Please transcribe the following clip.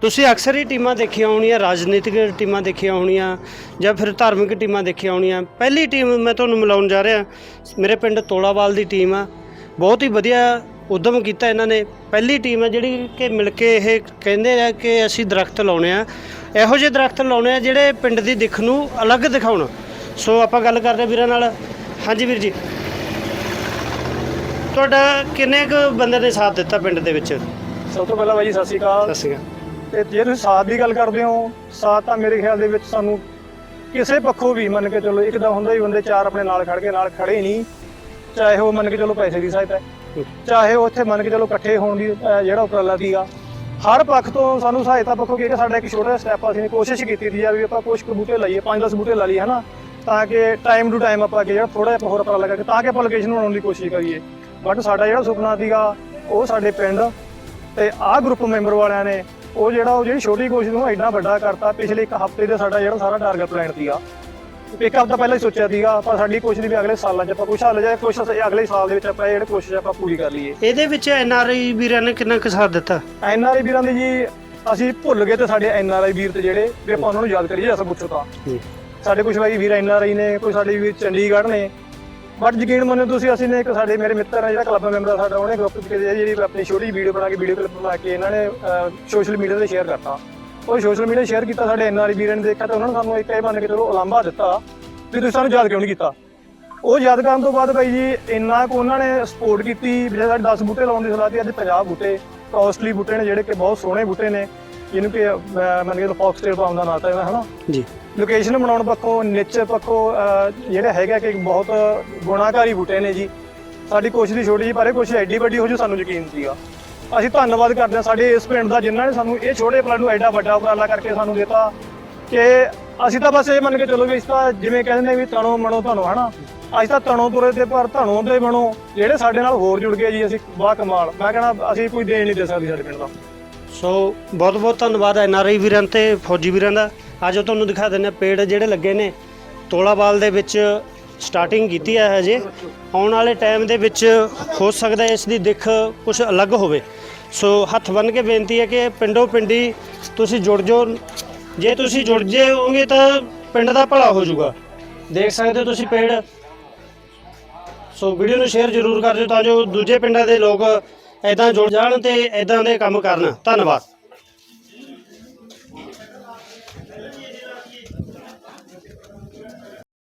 ਤੁਸੀਂ ਅਕਸਰ ਹੀ ਟੀਮਾਂ ਦੇਖੀਆਂ ਹੋਣੀਆਂ ਰਾਜਨੀਤਿਕ ਟੀਮਾਂ ਦੇਖੀਆਂ ਹੋਣੀਆਂ ਜਾਂ ਫਿਰ ਧਾਰਮਿਕ ਟੀਮਾਂ ਦੇਖੀਆਂ ਹੋਣੀਆਂ। ਪਹਿਲੀ ਟੀਮ ਮੈਂ ਤੁਹਾਨੂੰ ਮਿਲਾਉਣ ਜਾ ਰਿਹਾ ਮੇਰੇ ਪਿੰਡ ਤੋਲਾਵਾਲ ਦੀ ਟੀਮ ਆ। ਬਹੁਤ ਹੀ ਵਧੀਆ ਉਦਮ ਕੀਤਾ ਇਹਨਾਂ ਨੇ। ਪਹਿਲੀ ਟੀਮ ਹੈ ਜਿਹੜੀ ਕਿ ਮਿਲ ਕੇ ਇਹ ਕਹਿੰਦੇ ਆ ਕਿ ਅਸੀਂ ਦਰਖਤ ਲਾਉਣੇ ਆ। ਇਹੋ ਜਿਹੇ ਦਰਖਤ ਲਾਉਣੇ ਆ ਜਿਹੜੇ ਪਿੰਡ ਦੀ ਦਿੱਖ ਨੂੰ ਅਲੱਗ ਦਿਖਾਉਣ। ਸੋ ਆਪਾਂ ਗੱਲ ਕਰਦੇ ਵੀਰਾਂ ਨਾਲ। ਹਾਂਜੀ ਵੀਰ ਜੀ। ਤੁਹਾਡਾ ਕਿੰਨੇ ਕੁ ਬੰਦੇ ਨੇ ਸਾਥ ਦਿੱਤਾ ਪਿੰਡ ਦੇ ਵਿੱਚ? ਸਭ ਤੋਂ ਪਹਿਲਾਂ ਬਾਈ ਜੀ ਸਤਿ ਸ਼੍ਰੀ ਅਕਾਲ। ਸਤਿ ਸ਼੍ਰੀ ਅਕਾਲ। ਤੇ ਜੇ ਤੁਸੀਂ ਸਾਥ ਦੀ ਗੱਲ ਕਰਦੇ ਹੋ, ਸਾਥ ਤਾਂ ਮੇਰੇ ਖਿਆਲ ਦੇ ਵਿੱਚ ਸਾਨੂੰ ਕਿਸੇ ਪੱਖੋਂ ਵੀ ਮੰਨ ਕੇ ਚਲੋ, ਇੱਕ ਤਾਂ ਹੁੰਦਾ ਹੀ ਬੰਦੇ ਚਾਰ ਆਪਣੇ ਨਾਲ ਖੜ ਕੇ ਨਾਲ ਖੜੇ ਨਹੀਂ। ਚਾਹੇ ਉਹ ਮੰਨ ਕੇ ਚਲੋ ਪੈਸੇ ਦੀ ਸਹਾਇਤਾ ਚਾਹੇ ਉਹ ਉੱਥੇ ਮੰਨ ਕੇ ਚਲੋ ਇਕੱਠੇ ਹੋਣ ਦੀ ਜਿਹੜਾ ਉਪਰਾਲਾ ਸੀਗਾ ਹਰ ਪੱਖ ਤੋਂ ਸਾਨੂੰ ਸਹਾਇਤਾ ਪੱਖੋਂ ਕਿ ਸਾਡਾ ਇੱਕ ਛੋਟਾ ਸਟੈਪ ਅਸੀਂ ਕੋਸ਼ਿਸ਼ ਕੀਤੀ ਸੀ ਆ ਵੀ ਆਪਾਂ ਕੁਝ ਕੁ ਬੂਟੇ ਲਾਈਏ 5-10 ਬੂਟੇ ਲਾ ਲਈਏ, ਹਨਾ? ਤਾਂ ਕਿ ਟਾਈਮ ਟੂ ਟਾਈਮ ਆਪਾਂ ਅੱਗੇ ਜਿਹੜਾ ਥੋੜਾ ਜਿਹਾ ਹੋਰ ਉਪਰਾਲਾ ਕਰਕੇ, ਤਾਂ ਕਿ ਆਪਾਂ ਲੋਕੇਸ਼ਨ ਬਣਾਉਣ ਦੀ ਕੋਸ਼ਿਸ਼ ਕਰੀਏ। ਬਟ ਸਾਡਾ ਜਿਹੜਾ ਸੁਪਨਾ ਸੀਗਾ, ਉਹ ਸਾਡੇ ਪਿੰਡ ਤੇ ਆਹ ਗਰੁੱਪ ਮੈਂਬਰ ਵਾਲਿਆਂ ਨੇ ਉਹ ਜਿਹੜਾ ਉਹ ਜਿਹੜੀ ਛੋਟੀ ਕੋਸ਼ਿਸ਼ ਨੂੰ ਐਡਾ ਵੱਡਾ ਕਰਤਾ ਪਿਛਲੇ ਇੱਕ ਹਫ਼ਤੇ ਦੇ ਸਾਡਾ ਜਿਹੜਾ ਸਾਰਾ ਟਾਰਗੇਟ ਪਲਾਨ ਸੀਗਾ। ਇੱਕ ਹਫ਼ਤਾ ਪਹਿਲਾਂ ਹੀ ਸੋਚਿਆ ਸੀਗਾ ਪਰ ਸਾਡੀ ਕੋਸ਼ਿਸ਼ ਵੀ ਅਗਲੇ ਸਾਲਾਂ 'ਚ ਆਪਾਂ ਕੁਛ ਹੱਲ ਜਾਏ ਕੋਸ਼ਿਸ਼ ਅਗਲੇ ਸਾਲ ਦੇ ਵਿੱਚ ਆਪਾਂ ਇਹ ਜਿਹੜੇ ਕੋਸ਼ਿਸ਼ ਆਪਾਂ ਪੂਰੀ ਕਰ ਲਈਏ। ਇਹਦੇ ਵਿੱਚ ਐਨ ਆਰ ਆਈ ਵੀਰਾਂ ਨੇ ਕਿੰਨਾ ਕੁ ਸਾਥ ਦਿੱਤਾ? ਐਨ ਆਰ ਆਈ ਵੀਰਾਂ ਦੀ ਜੀ ਅਸੀਂ ਭੁੱਲ ਗਏ ਤੇ ਸਾਡੇ ਐਨ ਆਰ ਆਈ ਵੀਰ ਤੇ ਜਿਹੜੇ ਵੀ ਆਪਾਂ ਉਹਨਾਂ ਨੂੰ ਯਾਦ ਕਰੀਏ ਅਸਾਂ ਪੁੱਛੋ ਤਾਂ। ਸਾਡੇ ਕੁਝ ਬਾਈ ਵੀਰ ਐਨ ਆਰ ਆਈ ਨੇ ਕੋਈ ਸਾਡੇ ਵੀਰ ਚੰਡੀਗੜ੍ਹ ਨੇ ਬਟ ਯਕੀਨ ਮੰਨੋ ਤੁਸੀਂ, ਅਸੀਂ ਨੇ ਇੱਕ ਸਾਡੇ ਮੇਰੇ ਮਿੱਤਰ ਆ ਜਿਹੜਾ ਕਲੱਬ ਮੈਂਬਰ ਆ ਸਾਡਾ, ਉਹਨੇ ਗਰੁੱਪ ਵਿੱਚ ਜਿਹੜੀ ਆਪਣੀ ਛੋਟੀ ਵੀਡੀਓ ਬਣਾ ਕੇ ਵੀਡੀਓ ਕਲਿੱਪ ਬਣਾ ਕੇ ਇਹਨਾਂ ਨੇ ਸੋਸ਼ਲ ਮੀਡੀਆ ਤੇ ਸ਼ੇਅਰ ਕਰਤਾ। ਉਹ ਸੋਸ਼ਲ ਮੀਡੀਆ ਸ਼ੇਅਰ ਕੀਤਾ ਸਾਡੇ ਐਨ ਆਰ ਆਈ ਵੀਰਾਂ ਨੇ ਦੇਖਿਆ ਤਾਂ ਉਹਨਾਂ ਨੇ ਸਾਨੂੰ ਇੱਕ ਇਹ ਮੰਨ ਕੇ ਚਲੋ ਉਲਾਂਭਾ ਦਿੱਤਾ ਵੀ ਤੁਸੀਂ ਸਾਨੂੰ ਯਾਦ ਕਿਉਂ ਨਹੀਂ ਕੀਤਾ? ਉਹ ਯਾਦ ਕਰਨ ਤੋਂ ਬਾਅਦ ਭਾਈ ਜੀ, ਇੰਨਾ ਕੁ ਉਹਨਾਂ ਨੇ ਸਪੋਰਟ ਕੀਤੀ, ਵੀ ਸਾਡੇ 10 ਬੂਟੇ ਲਾਉਣ ਦੀ ਸਲਾਹ ਸੀ ਅੱਜ 50 ਬੂਟੇ ਕਾਸਟਲੀ ਬੂਟੇ ਨੇ ਜਿਹੜੇ ਕਿ ਬਹੁਤ ਸੋਹਣੇ ਬੂਟੇ ਨੇ। ਜਿਹਨੂੰ ਕਿ ਅਹ, ਮੰਨ ਕੇ ਫੌਕਸ ਟੇਲ ਪਾਉਣ ਦਾ ਨਾਤਾ ਹੈ ਹਨਾ? ਜੀ। ਲੋਕੇਸ਼ਨ ਬਣਾਉਣ ਪੱਖੋਂ ਨੇਚਰ ਪੱਖੋਂ ਅਹ, ਜਿਹੜੇ ਹੈਗਾ ਕਿ ਬਹੁਤ ਗੁਣਾਕਾਰੀ ਬੂਟੇ ਨੇ ਜੀ। ਸਾਡੀ ਕੋਸ਼ਿਸ਼ ਛੋਟੀ ਜੀ ਪਰ ਇਹ ਕੋਸ਼ਿਸ਼ ਐਡੀ ਵੱਡੀ ਹੋ ਜੋ ਸਾਨੂੰ ਯਕੀਨ ਸੀਗਾ। ਅਸੀਂ ਧੰਨਵਾਦ ਕਰਦੇ ਹਾਂ ਸਾਡੇ ਇਸ ਪਿੰਡ ਦਾ ਜਿਨ੍ਹਾਂ ਨੇ ਸਾਨੂੰ ਇਹ ਛੋਟੇ ਪਲਾਨ ਨੂੰ ਐਡਾ ਵੱਡਾ ਉਪਰਾਲਾ ਕਰਕੇ ਸਾਨੂੰ ਦਿੱਤਾ ਕਿ ਅਸੀਂ ਤਾਂ ਬਸ ਇਹ ਮੰਨ ਕੇ ਚੱਲੋ ਵੀ ਇਸ ਤਾਂ ਜਿਵੇਂ ਕਹਿੰਦੇ ਨੇ ਵੀ ਤਣੋ ਮਣੋ ਤੁਹਾਨੂੰ ਹਨਾ? ਅਸੀਂ ਤਾਂ ਤਣੋ ਤੁਰੇ ਤੇ ਪਰ ਧਣੋ ਤੇ ਬਣੋ ਜਿਹੜੇ ਸਾਡੇ ਨਾਲ ਹੋਰ ਜੁੜ ਗਏ ਜੀ ਅਸੀਂ ਬਾ ਕਮਾਲ। ਮੈਂ ਕਹਿੰਦਾ ਅਸੀਂ ਕੋਈ ਦੇਣ ਨਹੀਂ ਦੇ ਸਕਦੇ ਸਾਡੇ ਪਿੰਡ ਦਾ। ਸੋ ਬਹੁਤ ਬਹੁਤ ਧੰਨਵਾਦ ਐਨ ਆਰ ਆਈ ਵੀਰਾਂ ਤੇ, ਫੌਜੀ ਵੀਰਾਂ ਦਾ। ਅੱਜ ਤੁਹਾਨੂੰ ਦਿਖਾ ਦਿੰਦੇ ਹਾਂ ਪੇੜ ਜਿਹੜੇ ਲੱਗੇ ਨੇ। ਤੋਲਾਵਾਲ ਦੇ ਵਿੱਚ ਸਟਾਰਟਿੰਗ ਕੀਤੀ ਹੈ ਹਜੇ। ਆਉਣ ਵਾਲੇ ਟਾਈਮ ਦੇ ਵਿੱਚ ਹੋ ਸਕਦਾ ਇਸ ਦੀ ਦਿੱਖ ਕੁਝ ਅਲੱਗ ਹੋਵੇ। ਸੋ ਹੱਥ ਬੰਨ ਕੇ ਬੇਨਤੀ ਹੈ ਕਿ ਪਿੰਡੋ ਪਿੰਡੀ ਤੁਸੀਂ ਜੁੜ ਜਾਓ। ਜੇ ਤੁਸੀਂ ਜੁੜ ਜਾਓਗੇ ਤਾਂ ਪਿੰਡ ਦਾ ਭਲਾ ਹੋ ਜਾਊਗਾ। ਦੇਖ ਸਕਦੇ ਹੋ ਤੁਸੀਂ ਪੇੜ। ਸੋ ਵੀਡੀਓ ਨੂੰ ਸ਼ੇਅਰ ਜ਼ਰੂਰ ਕਰ ਦਿਓ ਤਾਂ ਜੋ ਦੂਜੇ ਪਿੰਡਾਂ ਦੇ ਲੋਕ ਐਦਾਂ ਜੁੜ ਜਾਣ ਤੇ ਐਦਾਂ ਦੇ ਕੰਮ ਕਰਨ। ਧੰਨਵਾਦ।